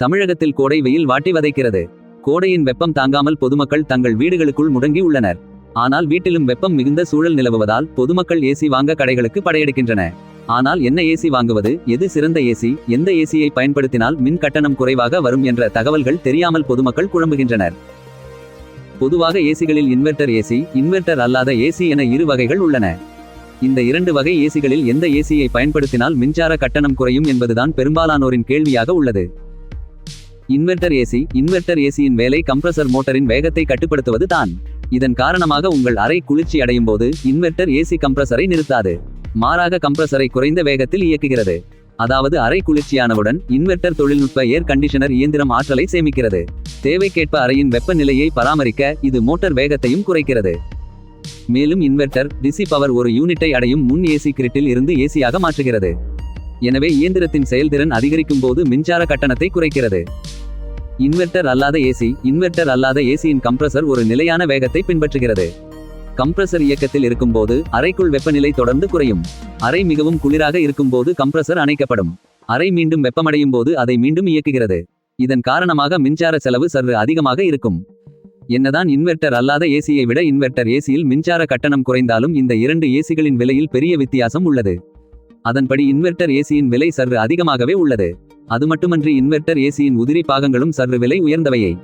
தமிழகத்தில் கோடை வெயில் வாட்டி வதைக்கிறது. கோடையின் வெப்பம் தாங்காமல் பொதுமக்கள் தங்கள் வீடுகளுக்குள் முடங்கி உள்ளனர். ஆனால் வீட்டிலும் வெப்பம் மிகுந்த சூழல் நிலவுவதால் பொதுமக்கள் ஏசி வாங்க கடைகளுக்கு படையெடுக்கின்றன. ஆனால் என்ன ஏசி வாங்குவது எது சிறந்த ஏசி எந்த ஏசியை பயன்படுத்தினால் மின் கட்டணம் குறைவாக வரும் என்ற தகவல்கள் தெரியாமல் பொதுமக்கள் குழம்புகின்றனர். பொதுவாக ஏசிகளில் இன்வெர்ட்டர் ஏசி இன்வெர்ட்டர் அல்லாத ஏசி என இரு வகைகள் உள்ளன. இந்த இரண்டு வகை ஏசிகளில் எந்த ஏசியை பயன்படுத்தினால் மின்சார கட்டணம் குறையும் என்பதுதான் பெரும்பாலானோரின் கேள்வியாக உள்ளது. இன்வெர்டர் ஏசி இன்வெர்டர் ஏசியின் வேலை கம்ப்ரசர் மோட்டரின் வேகத்தை கட்டுப்படுத்துவது தான். இதன் காரணமாக உங்கள் அறை குளிர்ச்சி அடையும் போது இன்வெர்ட்டர் ஏசி கம்ப்ரசரை நிறுத்தாது. மாறாக கம்ப்ரசரை குறைந்த வேகத்தில் இயக்குகிறது. அதாவது அறை குளிர்ச்சியானவுடன் இன்வெர்டர் தொழில்நுட்ப ஏர் கண்டிஷனர் இயந்திரம் ஆற்றலை சேமிக்கிறது. தேவைக்கேற்ப அறையின் வெப்பநிலையை பராமரிக்க இது மோட்டார் வேகத்தையும் குறைக்கிறது. மேலும் இன்வெர்ட்டர் டிசி பவர் ஒரு யூனிட்டை அடையும் முன் ஏசி கிரிட்டில் இருந்து ஏசியாக மாற்றுகிறது. எனவே இயந்திரத்தின் செயல்திறன் அதிகரிக்கும் போது மின்சார கட்டணத்தை குறைக்கிறது. இன்வெர்ட்டர் அல்லாத ஏசி இன்வெர்ட்டர் அல்லாத ஏசியின் கம்ப்ரசர் ஒரு நிலையான வேகத்தை பின்பற்றுகிறது. கம்ப்ரசர் இயக்கத்தில் இருக்கும்போது அறைக்குள் வெப்பநிலை தொடர்ந்து குறையும். அறை மிகவும் குளிராக இருக்கும்போது கம்ப்ரசர் அணைக்கப்படும். அறை மீண்டும் வெப்பமடையும் போது அதை மீண்டும் இயக்குகிறது. இதன் காரணமாக மின்சார செலவு சற்று அதிகமாக இருக்கும். என்னதான் இன்வெர்ட்டர் அல்லாத ஏசியை விட இன்வெர்ட்டர் ஏசியில் மின்சார கட்டணம் குறைந்தாலும் இந்த இரண்டு ஏசிகளின் விலையில் பெரிய வித்தியாசம் உள்ளது. அதன்படி இன்வெர்ட்டர் ஏசியின் விலை சற்று அதிகமாகவே உள்ளது. அது மட்டுமன்றி இன்வெர்ட்டர் ஏசியின் உதிரி பாகங்களும் சற்று விலை உயர்ந்தவையே.